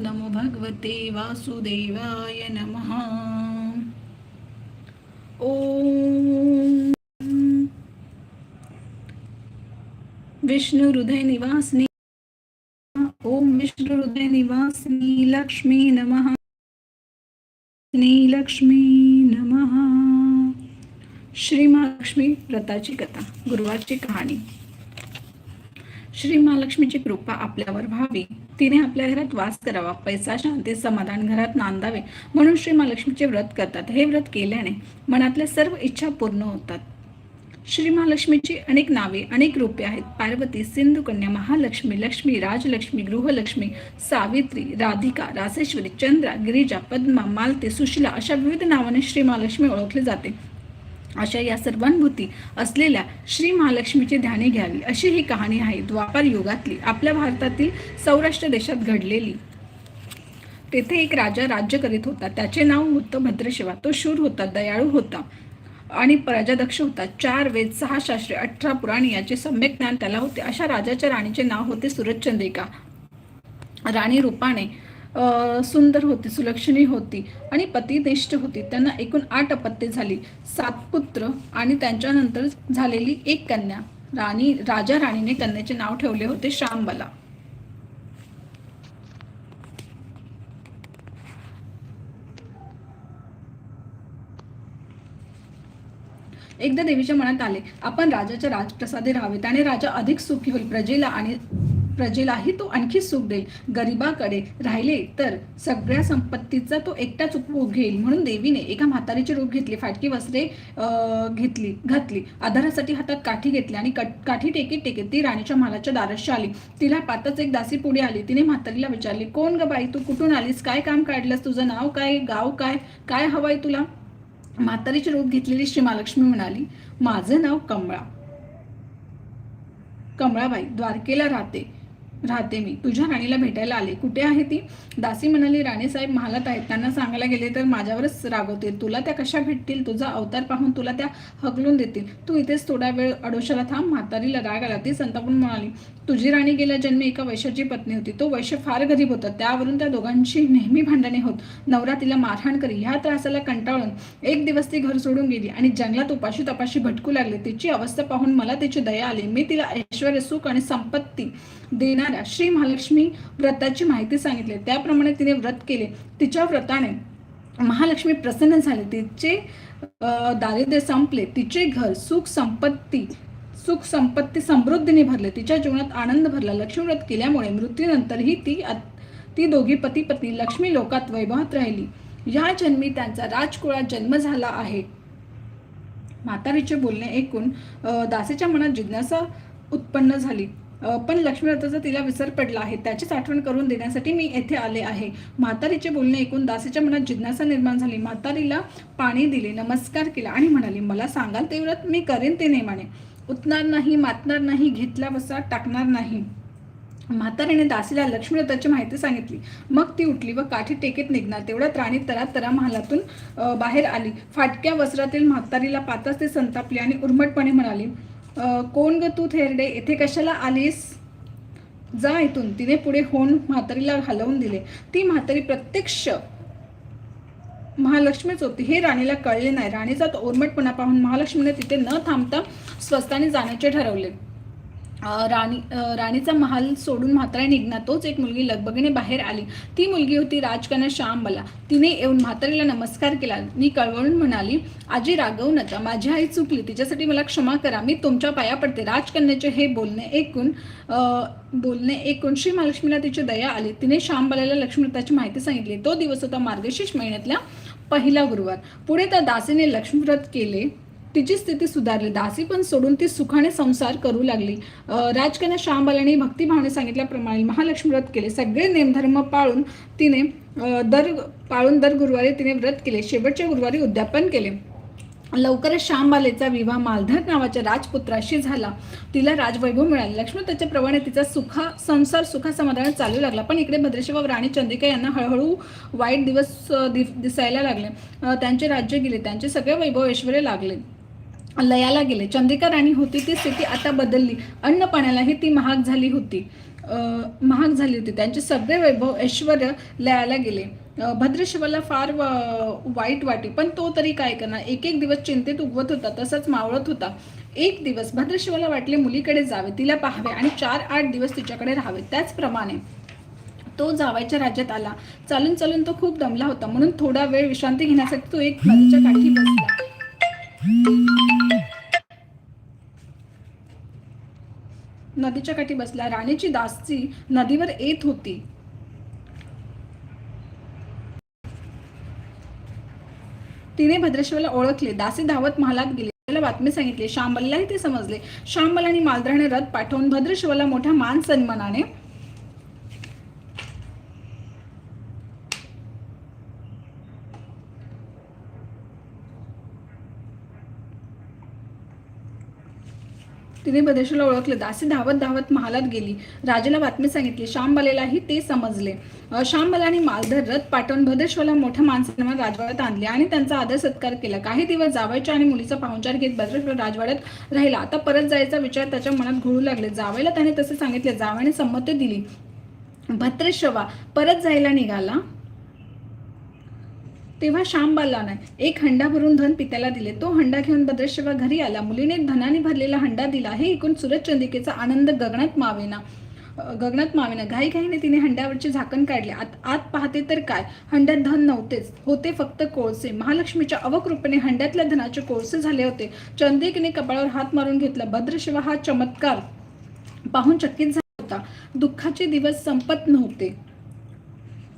नमो भगवते वासुदेवाय नमः। ओम। विष्णु हृदय निवासनी ओम विष्णु हृदय निवासनी लक्ष्मी नमः। लक्ष्मी नमः। श्री महालक्ष्मी व्रताची कथा गुरुवारची कहाणी। श्री महालक्ष्मीची कृपा आपल्यावर व्हावी. तिने आपल्या घरात वास करावा पैसा शांती समाधान घरात नांदावे म्हणून श्री महालक्ष्मीचे व्रत करतात. हे व्रत केल्याने मनातल्या सर्व इच्छा पूर्ण होतात. श्री महालक्ष्मीची अनेक नावे अनेक रूपे आहेत. पार्वती सिंधुकन्या महालक्ष्मी लक्ष्मी राजलक्ष्मी गृहलक्ष्मी सावित्री राधिका रासेश्वरी चंद्रा गिरिजा पद्मा मालती सुशिला अशा विविध नावाने श्री महालक्ष्मी ओळखले जाते. अशा या सर्वांभूती असलेल्या श्री महालक्ष्मीची ध्याने घ्यावी अशी ही कहाणी आहे द्वापार युगातली. आपल्या भारतातील सौराष्ट्र देशात घडलेली. तेथे एक राजा राज्य करीत होता. त्याचे नाव होतं भद्रशिवा तो शूर होता दयाळू होता आणि प्रजादक्ष होता. चार वेद सहा शास्त्रे अठरा पुराणी याचे सम्यक ज्ञान त्याला होते. अशा राजाच्या राणीचे नाव होते सूरजचंद्रिका राणी रूपाने सुंदर होती सुलक्षणी होती आणि पतिनिष्ठ होती. त्यांना एकूण आठ अपत्ये झाली. सात पुत्र आणि त्यांच्यानंतर झालेली एक कन्या. राणी राजा राणीने कन्याचे नाव ठेवले होते श्यामबला. एकदा देवीच्या मनात आले आपण राजाच्या राजप्रसादी राहावे. त्याने राजा अधिक सुखी होईल. प्रजेला आणि प्रजेलाही तो आणखी सुख देईल. गरिबाकडे राहिले तर सगळ्या संपत्तीचा तो एकटाच उपभोग घेईल. म्हणून देवीने एका म्हातारीचे रूप घेतले फाटकी वस्त्रे घेतली घातली. आधारासाठी हातात काठी घेतली आणि काठी टेकीत टेकीत ती राणीच्या महालाच्या दाराशी आली. तिला पातच एक दासी पुढे आली. तिने म्हातारीला विचारले कोण ग बाई तू कुठून आलीस? काय काम काढलंस? तुझं नाव काय? गाव काय? काय हवंय तुला? म्हातारीचे रूप घेतलेली श्री महालक्ष्मी म्हणाली माझं नाव कमळा. कमळाबाई द्वारकेला राहते. राहते मी. तुझ्या राणीला भेटायला आले. कुठे आहे ती? दासी म्हणाली राणीसाहेब महालात आहेत त्यांना सांगायला गेले तर माझ्यावरच रागवतील तुला त्या कशा भेटतील? तुझा अवतार पाहून तुला त्या हकलून देतील. तू इथेच थोडा वेळ अडोशाला थांब. म्हातारीला राग आला. ती संतापून म्हणाली तुझी राणी गेल्या जन्मी एका वैश्याची पत्नी होती. तो वैश्य फार गरीब होता. त्यावरून त्या दोघांची नेहमी भांडणे होत. नवरा तिला मारहाण करी. ह्या त्रासाला कंटाळून एक दिवस ती घर सोडून गेली आणि जंगलात उपाशी तपाशी भटकू लागली. तिची अवस्था पाहून मला तिची दया आली. मी तिला ऐश्वर सुख आणि संपत्ती देणाऱ्या श्री महालक्ष्मी व्रताची माहिती सांगितली. त्याप्रमाणे तिने व्रत केले. तिच्या व्रताने महालक्ष्मी प्रसन्न झाले. तिचे दारिद्र्य संपले. तिचे घर सुख संपत्ती सुख संपत्ती समृद्धीने भरले. तिच्या जीवनात आनंद भरला. लक्ष्मी व्रत केल्यामुळे मृत्यूनंतरही ती ती दोघी पती पत्नी लक्ष्मी लोकात वैभवात राहिली. या जन्मी त्यांचा राजकुळात जन्म झाला आहे. म्हातारीचे बोलणे ऐकून दासीच्या मनात जिज्ञासा उत्पन्न झाली. पण लक्ष्मीरथाचा तिला विसर पडला आहे. त्याचीच आठवण करून देण्यासाठी मी येथे आले आहे. म्हातारीचे बोलणे ऐकून दासीच्या मनात जिज्ञासा निर्माण झाली. म्हातारीला पाणी दिले नमस्कार केला आणि म्हणाली मला सांगाल ते व्रत मी करेन ते नेमाने. उतणार नाही मातणार नाही घेतला बसा टाकणार नाही. म्हातारीने दासीला लक्ष्मीरथाची माहिती सांगितली. मग ती उठली व काठी टेकेत निघणार. तेवढ्यात राणी तरा तरा महालातून बाहेर आली. फाटक्या वस्त्रातील म्हातारीला पाताच ते संतापली आणि उर्मटपणे म्हणाली कोण ग तू थेरडे? येथे कशाला आलीस? जा इथून. तिने पुढे होऊन म्हातारीला हलवून दिले. ती म्हातारी प्रत्यक्ष महालक्ष्मीच होती. हे राणीला कळले नाही. राणीचा तो ओरमटपणा पाहून महालक्ष्मीने तिथे न थांबता स्वस्ताने जाण्याचे ठरवले. राणी राणीचा महाल सोडून म्हातारा निघणार तोच एक मुलगी लगबगीने बाहेर आली. ती मुलगी होती राजकन्या श्यामबला. तिने येऊन म्हातारीला नमस्कार केला. मी कळवळून म्हणाली आजी रागवू नका. माझी आई चुकली. तिच्यासाठी मला क्षमा करा. मी तुमच्या पाया पडते. राजकन्याचे हे बोलणे ऐकून बोलणे ऐकून श्री महालक्ष्मीला तिची दया आली. तिने श्यामबलाला लक्ष्मीव्रताची माहिती सांगितली. तो दिवस होता मार्गशीर्ष महिन्यातल्या पहिला गुरुवार. पुढे त्या दासीने लक्ष्मीव्रत केले. तिची स्थिती सुधारली. दासी पण सोडून ती सुखाने संसार करू लागली. राजकन्या श्यामबालाने भक्तिभावने सांगितल्याप्रमाणे महालक्ष्मी व्रत केले. सगळे नेमधर्म पाळून तिने दर पाळून दर गुरुवारी तिने व्रत केले. शेवटच्या गुरुवारी उद्यापन केले. लवकरच श्यामबालेचा विवाह मालधर नावाच्या राजपुत्राशी झाला. तिला राजवैभव मिळाले. लक्ष्मण त्याच्या प्रमाणे तिचा सुखा संसार सुखा समाधान चालू लागला. पण इकडे भद्रशिवा राणी चंद्रिका यांना हळूहळू वाईट दिवस दिसायला लागले. त्यांचे राज्य गेले. त्यांचे सगळे वैभव ऐश्वर्य लागले. लयाला गेले. चंद्रिका राणी होती ती स्थिती आता बदलली. अन्न पाण्यालाही ती महाग झाली होती. महाग झाली होती. त्यांचे सगळे वैभव ऐश्वर लयाला गेले. भद्रशिवाला फार वाईट वाटे. पण तो तरी काय करणार? एक एक दिवस चिंतेत उगवत होता. तसंच मावळत होता. एक दिवस भद्रशिवाला वाटले मुलीकडे जावे तिला पाहावे आणि चार आठ दिवस तिच्याकडे राहावे. त्याचप्रमाणे तो जावायच्या राज्यात आला. चालून चालून तो खूप दमला होता. म्हणून थोडा वेळ विश्रांती घेण्यासाठी तो एक नदीच्या काठी बसला. नदीच्या काठी बसला राणीची दासी नदीवर येत होती. तिने भद्रेश्वरला ओळखले. दासी धावत महालात गेली. त्याला बातमी सांगितली शांबलाही ते समजले. शांबल आणि मालद्राने रथ पाठवून भद्रेश्वरला मोठ्या मान सन्मानाने तिने बदेशाला ओळखले. दासी धावत धावत महालात गेली. राजाला बातमी सांगितली. श्यामबालेलाही ते समजले. अं, श्यामबाला आणि मालधर रथ पाठवून भदेश्वरला मोठ्या माणसांना राजवाड्यात आणले आणि त्यांचा आदर सत्कार केला. काही दिवस जावयाच्या आणि मुलीचा पाहुणचार घेत भद्रेश्वर राजवाड्यात राहिला. आता परत जायचा विचार त्याच्या मनात घोळू लागले. जावयाला त्याने तसे सांगितले. जावयाने संमती दिली. भद्रेश्वा परत जायला निघाला. तेव्हा श्यामबाला नाही. एक हंडा भरून धन पित्याला दिले. तो हंडा घेऊन भद्रशिवा घरी आला. मुलीने धनाने भरलेला हंडा दिला. हे ऐकून सुरत चंदिकेचा आनंद गगनात मावेना गगनात मावेना. घाई घाईने तिने हंड्यावरचे झाकण काढले. आत आत पाहते तर काय? हंड्यात धन नव्हतेच. होते फक्त कोळसे. महालक्ष्मीच्या अवकृपेने हंड्यातल्या धनाचे कोळसे झाले होते. चंदिकेने कपाळावर हात मारून घेतला. भद्रशिवा हा चमत्कार पाहून चकित झाला होता. दुःखाचे दिवस संपत नव्हते.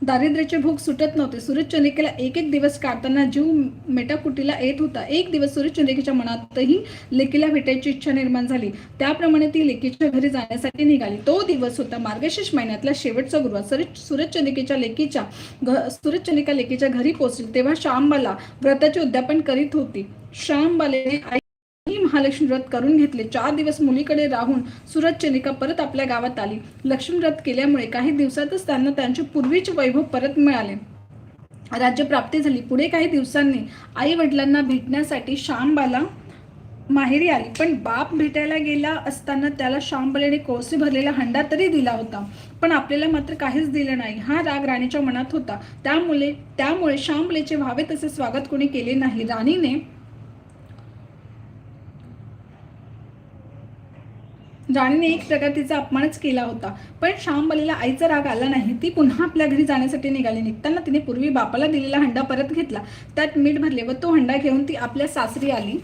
दारिद्र्याचे भोग सुटत नव्हते. सूर्यचंद्रिकेला एक एक दिवस काढताना जीव मेटाकुटीला येत होता. एक दिवस सूर्यचंद्रिकेच्या मनातही लेकीला भेटायची इच्छा निर्माण झाली. त्याप्रमाणे ती लेकीच्या घरी जाण्यासाठी निघाली. तो दिवस होता मार्गशीर्ष महिन्यातला शेवटचा गुरुवार. सूर्य सूरजचंद्रिकेच्या लेकीच्या घ सूरजचंद्रिका लेकीच्या घरी पोहोचली तेव्हा श्यामबाला व्रताचे उद्यापन करीत होती. श्यामबालेने आई महालक्ष्मी व्रत करून घेतले. चार दिवस मुलीकडे राहून सुरतचंद्रिका परत आपल्या गावात आली. लक्ष्मी व्रत केल्यामुळे काही दिवसातच त्यांना त्यांचे पूर्वीचे वैभव परत मिळाले. राज्य प्राप्ती झाली. पुढे काही दिवसांनी आई वडिलांना भेटण्यासाठी श्यामबाला माहेरी आली. पण बाप भेटायला गेला असताना त्याला श्यामबालेने कोळसे भरलेला हंडा तरी दिला होता. पण आपल्याला मात्र काहीच दिलं नाही. हा राग राणीच्या मनात होता. त्यामुळे त्यामुळे श्यामबलेचे व्हावे तसे स्वागत कोणी केले नाही. राणीने राणीने एक प्रकार तिचा अपमानच केला होता. पण श्यामबलीला आईचा राग आला नाही. ती पुन्हा आपल्या घरी जाण्यासाठी निघाली. निघताना तिने पूर्वी बापाला दिलेला हंडा परत घेतला. त्यात मीठ भरले व तो हंडा घेऊन ती आपल्या सासरी आली.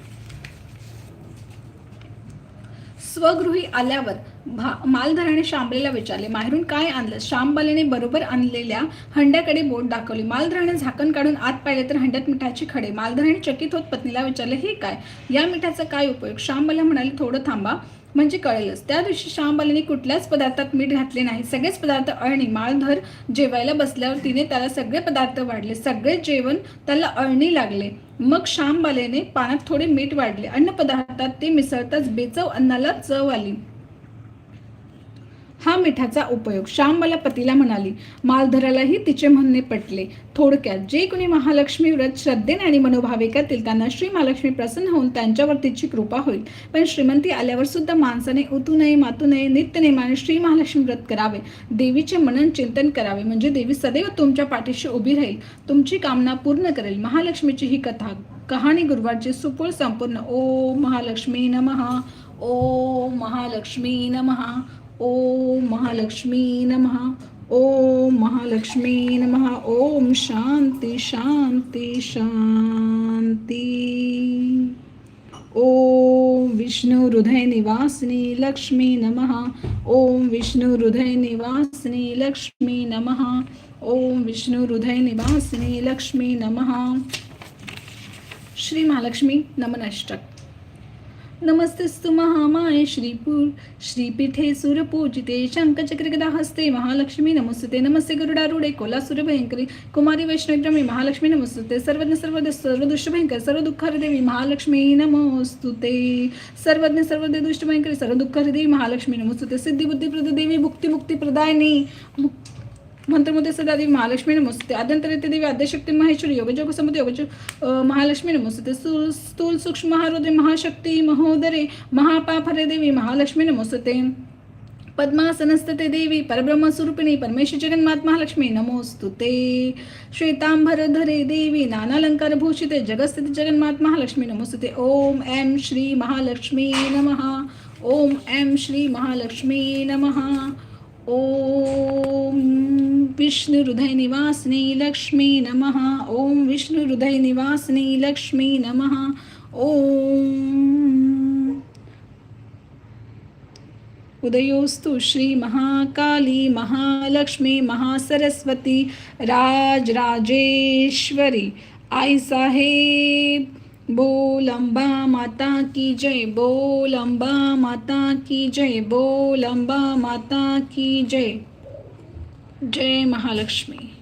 स्वगृही आल्यावर भा मालधराने शांबलेला विचारले माहेरून काय आणलं शांबलेने बरोबर आणलेल्या हंड्याकडे बोट दाखवली. मालधराने झाकण काढून आत पाहिले तर हंड्यात मिठाचे खडे. मालधराने चकित होत पत्नीला विचारले हे काय? या मिठाचा काय उपयोग? शांबला म्हणाले थोडं थांबा म्हणजे कळेलच. त्या दिवशी श्यामबालीने कुठल्याच पदार्थात मीठ घातले नाही. सगळेच पदार्थ अळणी माळधर जेवायला बसल्यावर तिने त्याला सगळे पदार्थ वाढले. सगळे जेवण त्याला अळणी लागले. मग श्यामबालेने पाण्यात थोडे मीठ वाढले. अन्न पदार्थात ते मिसळताच बेचव अन्नाला चव आली. हा मिठाचा उपयोग श्यामबाला पतीला म्हणाली मालधरालाही तिचे म्हणणे पटले. थोडक्यात जे कोणी महालक्ष्मी व्रत श्रद्धेने आणि मनोभावे करतील त्यांना श्री महालक्ष्मी प्रसन्न होऊन त्यांच्यावर तिची कृपा होईल. पण श्रीमंती आल्यावर सुद्धा माणसाने उतू नये मातू नये नित्यनेमाने श्री महालक्ष्मी व्रत करावे. देवीचे मनन चिंतन करावे. म्हणजे देवी सदैव तुमच्या पाठीशी उभी राहील. तुमची कामना पूर्ण करेल. महालक्ष्मीची ही कथा कहाणी गुरुवारची सुपूळ संपूर्ण. ओ महालक्ष्मी नमहा ओ महालक्ष्मी नमहा ओम महालक्ष्मी नमः. ओम महालक्ष्मी नमः. ओम शान्ति शान्ति शान्ति ओम विष्णु हृदय निवासिनी लक्ष्मी नमः. ओम विष्णु हृदय निवासिनी लक्ष्मी नमः. ओम विष्णु हृदय निवासिनी लक्ष्मी नमः. श्री महालक्ष्मी नमनष्टक. नमस्तेस्तु महामाये श्रीपूर श्रीपीठे सुरपूजिते शङ्खचक्रिगदा हस्ते महालक्ष्मी नमस्ते नमस्ते गरुडारूढे कोलासुर भयंकरी कुमारी वैष्णवी महालक्ष्मी नमस्ते सर्वज्ञ सर्वदे सर्वदुष्ट भयंकर सर्व महालक्ष्मी नमोस्तुते। सर्वज्ञ सर्वदे दुष्ट भयंकरी सर्व महालक्ष्मी नमोस्तुते। सिद्धी देवी भुक्ती मुक्ती प्रदायनी मंत्रमध्ये सदा देवी महालक्ष्मी नमस्ते आद्यंतरिते देवी आद्यशक्ती महेश्वरी योगजोग समत योगज महालक्ष्मी नमस्ते स्थूल स्थूल सूक्ष्म महारोदे महाशक्ती महोदरे महापाप हरे देवी महालक्ष्मी नमस्ते पद्मासनस्ते देवी परब्रह्मस्वरूपिणी परमेश्वर जगन्मात महालक्ष्मी नमोस्तु श्वेतांबरधरे देवी नानालंकार भूषिते जगस्थिती जगन्मात महालक्ष्मी नमोस्तुते. ओम ऐं श्री महालक्ष्मी नमः. ओम ऐं श्री महालक्ष्मी नमः. ओम। विष्णु हृदय लक्ष्मी नमः। ओम विष्णु हृदय लक्ष्मी नमः। ओम। उदयोस्तु श्री महाकाली महालक्ष्मी महासरस्वती राजराजेश्वरी। आई साहेब बोल अंबा माता की जय बोल अंबा माता की जय बोल अंबा माता की जय। जय महालक्ष्मी.